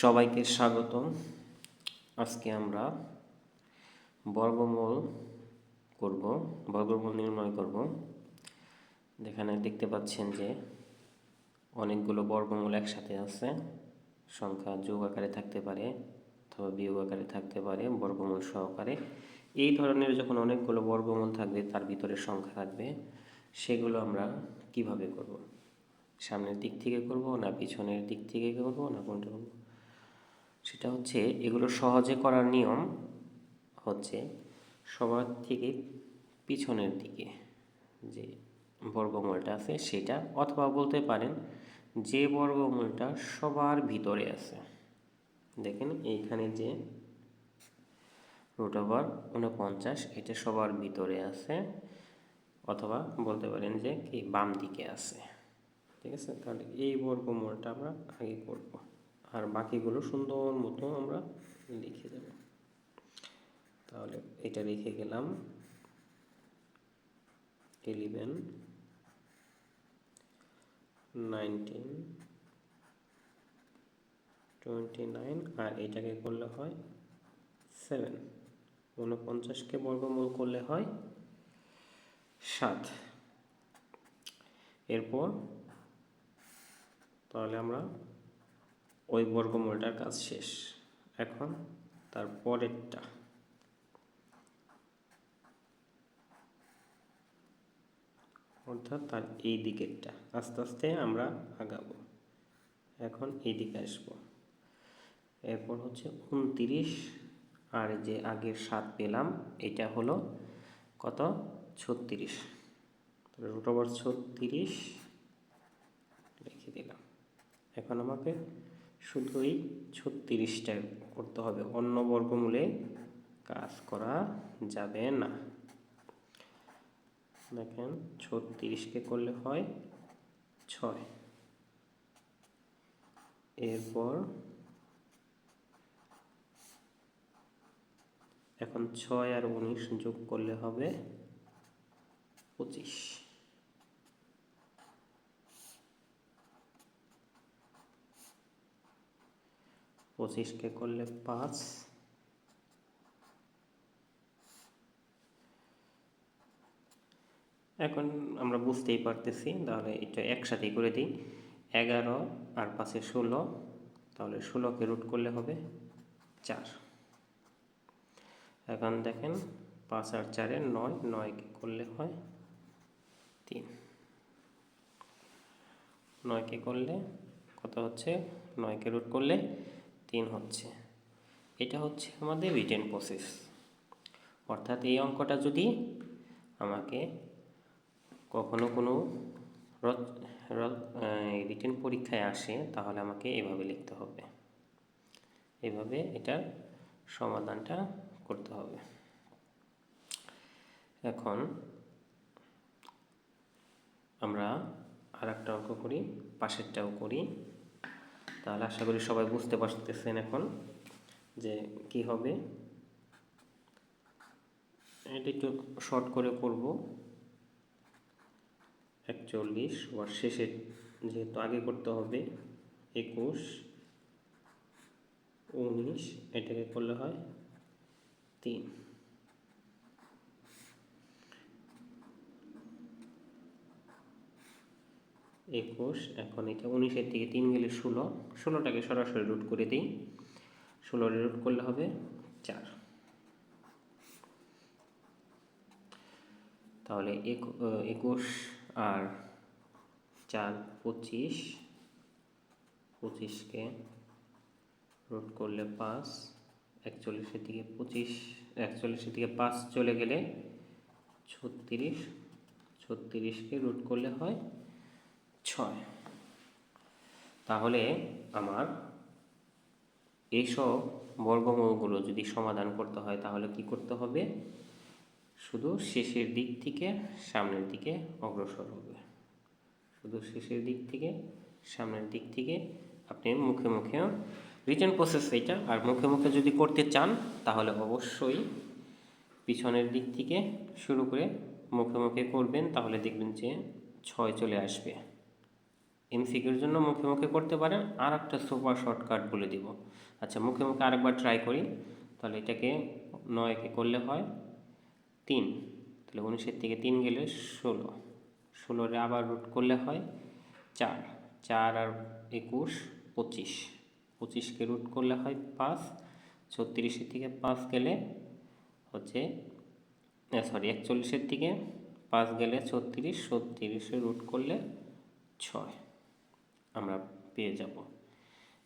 সবাইকে স্বাগতম। আজকে আমরা বর্গমূল করব, বর্গমূল নির্ণয় করব। যেখানে দেখতে পাচ্ছেন যে অনেকগুলো বর্গমূল একসাথে আছে। সংখ্যা যোগ আকারে থাকতে পারে অথবা বিয়োগ আকারে থাকতে পারে, বর্গমূল সহকারে। এই ধরনের যখন অনেকগুলো বর্গমূল থাকবে, তার ভিতরে সংখ্যা থাকবে। সেগুলো আমরা কীভাবে করব? সামনের দিক থেকে করব না পিছনের দিক থেকে করব না কোনটা করব? সেটা হচ্ছে এগুলো সহজে করার নিয়ম হচ্ছে সবার থেকে পিছনের দিকে যে বর্গমূলটা আছে সেটা, অথবা বলতে পারেন যে বর্গমূলটা সবার ভিতরে আছে। দেখেন এইখানে যে রুট ওভার উনপঞ্চাশ এটা সবার ভিতরে আছে, অথবা বলতে পারেন যে কি বাম দিকে আছে। ঠিক আছে? তাহলে এই বর্গমূলটা আমরা আগে করব। আর বাকিগুলো সুন্দর মতো আমরা লিখে দেব। তাহলে এটা লিখে গেলাম। ইলেভেন নাইনটিন টোয়েন্টি নাইন আর এটাকে করলে হয় সেভেন ঊনপঞ্চাশকে বর্গমূল করলে হয় সাত। এরপর তাহলে আমরা ওই বর্গমূলটার কাজ শেষ। এখন তার পরেরটা। অর্থাৎ তার এই দিকেরটা। আস্তে আস্তে আমরা আগাবো। এখন এই দিকে আসব। এরপর হচ্ছে উনতিরিশ। আর যে আগের সাত পেলাম, এটা হলো কত? ছত্রিশ। রুট ওভার ছত্রিশ লিখে দিলাম। এখন আমাকে শুধু এই ছত্রিশটা করতে হবে। অন্য বর্গমূলে কাজ করা যাবে না। দেখেন, ছত্রিশকে করলে হয় ছয়। এরপর এখন ছয় আর উনিশ যোগ করলে হবে পঁচিশ। পঁচিশকে করলে পাঁচ। এখন আমরা বুঝতেই পারতেছি, তাহলে এটা একসাথেই করে দিই। এগারো আর পাশে ষোলো, তাহলে ষোলোকে রুট করলে হবে চার। এখন দেখেন পাঁচ আর চারে নয় নয়কে করলে হয় তিন। নয়কে করলে কত হচ্ছে? নয়কে রুট করলে তিন হচ্ছে। এটা হচ্ছে আমাদের রিটেন প্রসেস অর্থাৎ এই অঙ্কটা যদি আমাকে কখনো কোনো রিটেন পরীক্ষায় আসে, তাহলে আমাকে এভাবে লিখতে হবে। এভাবে এটার সমাধানটা করতে হবে। এখন আমরা আর একটা অঙ্ক করি, পাশেরটাও করি। তাহলে আশা করি সবাই বুঝতে পারতেছেন এখন যে কি হবে। এটা একটু শর্ট করে করব। একচল্লিশ ওর শেষে যেহেতু আগে করতে হবে, একুশ, উনিশ, এটাকে করলে হয় তিন। একুশ, এখন এটা উনিশের থেকে তিন গেলে ষোলো। ষোলোটাকে সরাসরি রুট করে দিই। ষোলো রুট করলে হবে চার। তাহলে একুশ আর চার, পঁচিশ। পঁচিশকে রুট করলে পাঁচ। একচল্লিশের দিকে পঁচিশ, একচল্লিশের দিকে পাঁচ চলে গেলে ছত্রিশ। ছত্রিশকে রুট করলে হয় ছয়। তাহলে আমার এইসব বর্গমূলগুলো যদি সমাধান করতে হয়, তাহলে কি করতে হবে? শুধু শেষের দিক থেকে সামনের দিকে অগ্রসর হবে। শুধু শেষের দিক থেকে, সামনের দিক থেকে আপনি মুখে মুখে রিটার্ন প্রসেস এইটা আর মুখে মুখে যদি করতে চান, তাহলে অবশ্যই পিছনের দিক থেকে শুরু করে মুখে মুখে করবেন, তাহলে দেখবেন যে ছয় চলে আসবে। এমসিকিউর জন্য মুখে মুখে করতে পারেন আর একটা সুপার শর্টকাট বলে দিব। আচ্ছা মুখে মুখে আরেকবার ট্রাই করি। তাহলে এটাকে নয়কে করলে হয়? তিন। তাহলে উনিশের থেকে তিন গেলে ষোলো। ষোলোরে আবার রুট করলে হয় চার। চার আর একুশ, পঁচিশ। পঁচিশকে রুট করলে হয় পাঁচ। ছত্রিশের থেকে পাঁচ গেলে হচ্ছে সরি একচল্লিশের থেকে পাঁচ গেলে ছত্রিশ, ছত্রিশে রুট করলে ছয়। আমরা পেয়ে যাব।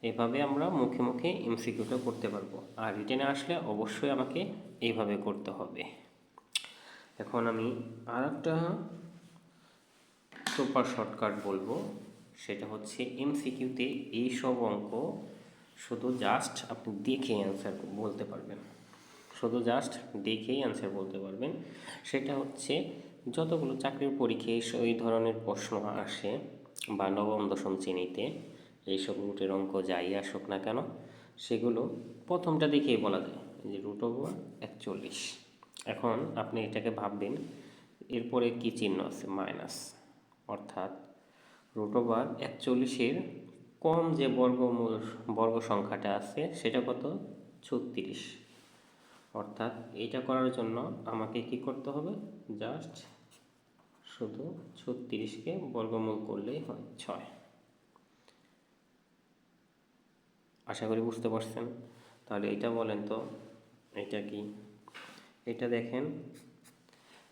এভাবে আমরা মুখে মুখে এমসিকিউটা করতে পারব। আর রিটেনে আসলে অবশ্যই আমাকে এইভাবে করতে হবে। এখন আমি আর একটা সুপার শর্টকাট বলব। সেটা হচ্ছে এমসিকিউতে এই সব অঙ্ক শুধু জাস্ট আপনি দেখে অ্যান্সার বলতে পারবেন। শুধু জাস্ট দেখেই অ্যান্সার বলতে পারবেন। সেটা হচ্ছে যতগুলো চাকরির পরীক্ষায় এই ধরনের প্রশ্ন আসে বা নবম, দশম শ্রেণীতে এইসব রুটের অঙ্ক যাই আসুক না কেন, সেগুলো প্রথমটা দেখেই বলা যায় যে রুট ওভার একচল্লিশ। এখন আপনি এটাকে ভাববেন, এরপরে কি চিহ্ন আছে? মাইনাস অর্থাৎ রুট ওভার একচল্লিশের কম যে বর্গমূল, বর্গ সংখ্যাটা আছে, সেটা কত? ছত্রিশ। অর্থাৎ এটা করার জন্য আমাকে কি করতে হবে? জাস্ট শুধু ছত্রিশকে বর্গমূল করলেই হয় ছয়। আশা করি বুঝতে পারছেন। তাহলে এটা বলেন তো এটা কি? এটা দেখেন,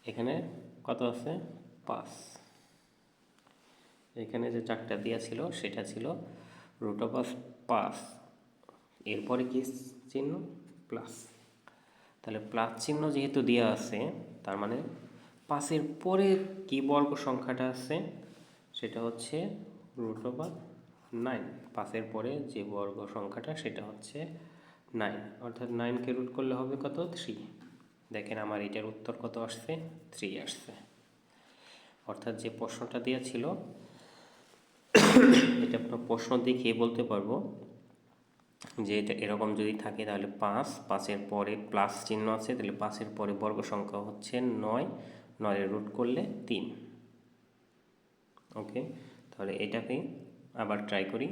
এখানে কত আছে? পাঁচ। এখানে যে চারটা দেওয়া ছিল, সেটা ছিল রুট অফ পাঁচ এরপরে কি চিহ্ন? প্লাস তাহলে প্লাস চিহ্ন যেহেতু দেওয়া আছে, তার মানে পাঁচের পরে কি বর্গ সংখ্যাটা আছে? সেটা হচ্ছে রুট ওভার নাইন পাঁচের পরে যে বর্গ সংখ্যাটা, সেটা হচ্ছে নাইন অর্থাৎ নাইনকে রুট করলে হবে কত? থ্রি দেখেন আমার এটার উত্তর কত আসছে? থ্রি আসছে। অর্থাৎ যে প্রশ্নটা দেওয়া ছিল, এটা আপনার প্রশ্ন দেখে বলতে পারব যে এটা এরকম যদি থাকে তাহলে পাঁচ, পাঁচের পরে প্লাস চিহ্ন আছে, তাহলে পাঁচের পরে বর্গ সংখ্যা হচ্ছে নয়। নয়ের রুট করলে তিন। ওকে তাহলে এটাকে আবার ট্রাই করি।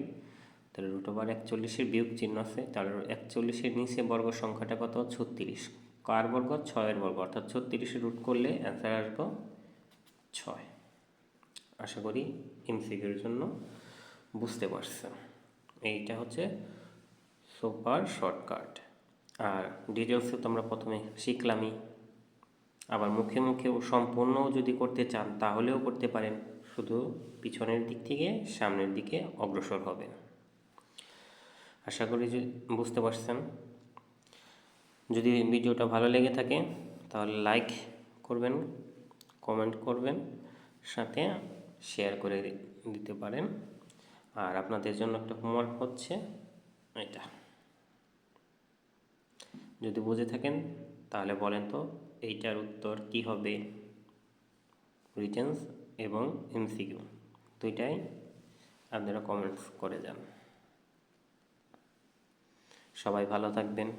তাহলে রুট ওভার একচল্লিশের বিয়োগ চিহ্ন আছে। তাহলে একচল্লিশের নিচে বর্গ সংখ্যাটা কত? ছত্রিশ। কার বর্গ? ছয়ের বর্গ। অর্থাৎ ছত্রিশে রুট করলে অ্যান্সার আসব ছয়। আশা করি এমসিকিউর জন্য বুঝতে পারছেন। এইটা হচ্ছে সুপার শর্টকাট আর ডিটেলসে তো আমরা প্রথমে শিখলামই। আবার মুখে মুখেও সম্পূর্ণ যদি করতে চান, তাহলেও করতে পারেন। শুধু পিছনের দিক থেকে সামনের দিকে অগ্রসর হবেন। আশা করি যে বুঝতে পারছেন। যদি ভিডিওটা ভালো লেগে থাকে, তাহলে লাইক করবেন, কমেন্ট করবেন, সাথে শেয়ার করে দিতে পারেন। আর আপনাদের জন্য একটা হোমওয়ার্ক হচ্ছে এটা। যদি বুঝে থাকেন, তাহলে বলেন তো। এইটার উত্তর কি হবে? রিটেন্স এবং এমসিকিউ। দুইটাই আপনারা কমেন্টস করে যান। সবাই ভালো থাকবেন।